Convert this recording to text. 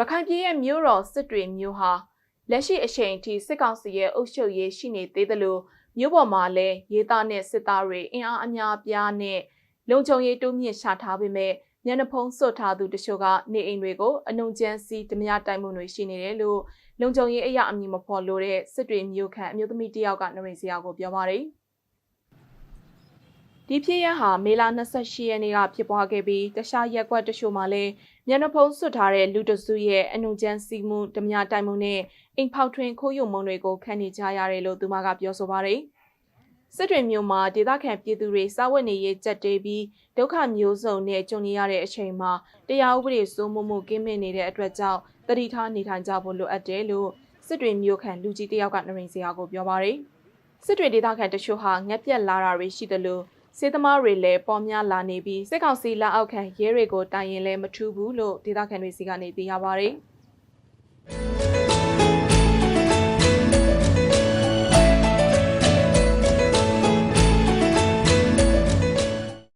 ရခိုင်ပြည်ရဲ့မြို့တော်စစ်တွေမြို့ဟာလက်ရှိအချိန်အထိစစ်ကောင်စီရဲ့အုပ်ချုပ်ရေးရှိနေသေးသလိုမြို့ပေါ်မှာလည်းရေးသားနဲ့စစ်သားတွေအင်အားအများအပြားနဲ့လုံခြုံရေးတိုးမြင့်ရှာထားပေမဲ့ညနေဖုံးစွတ်ထားသူတချို့ကနေအိမ်တွေကိုအနုံကျန်းစီဓမြတိုက်မှုတွေရှိနေတယ်လို့လုံခြုံရေးအရာအမည်မဖော်လို့တဲ့စစ်တွေမြို့ခန့်အမျိုးသမီးတစ်ယောက်ကနရိစရာကိုပြောပါတယ် ဒီဖြစ်ရဟာမေလ28ရက်နေ့ကဖြစ်ပွားခဲ့ပြီးတခြားရက်ကွက်တချို့မှာလည်းညနေဖုံးစွတ်ထားတဲ့လူတစုရဲ့အနုံကျန်းစီမှုဓမြတိုက်မှုနဲ့အိမ်ဖောက်ထွင်းခိုးယူမှုတွေကိုခံနေကြရတယ်လို့သူမကပြောဆိုပါတယ်စစ်တွေမျိုးမှာဒေသခံပြည်သူတွေစာဝတ်နေရေးကြက်တေးပြီးဒုက္ခမျိုးစုံနဲ့ကြုံနေရတဲ့အချိန်မှာတရားဥပဒေစိုးမိုးမှုကင်းမဲ့နေတဲ့အတွက်ကြောင့်တတိထားနေထိုင်ကြဖို့လိုအပ်တယ်လို့စစ်တွေမျိုးခံလူကြီးတယောက်ကနရင်စရာကိုပြောပါတယ်စစ်တွေဒေသခံတချို့ဟာငက်ပြက်လာတာတွေရှိတယ်လို့ စေသမားတွေလည်းပေါ်များလာနေပြီးစစ်ကောင်စီလက်အောက်ခံရဲတွေကိုတိုင်ရင်လည်းမထူးဘူးလို့ဒေသခံတွေစီကနေသိရပါတယ်။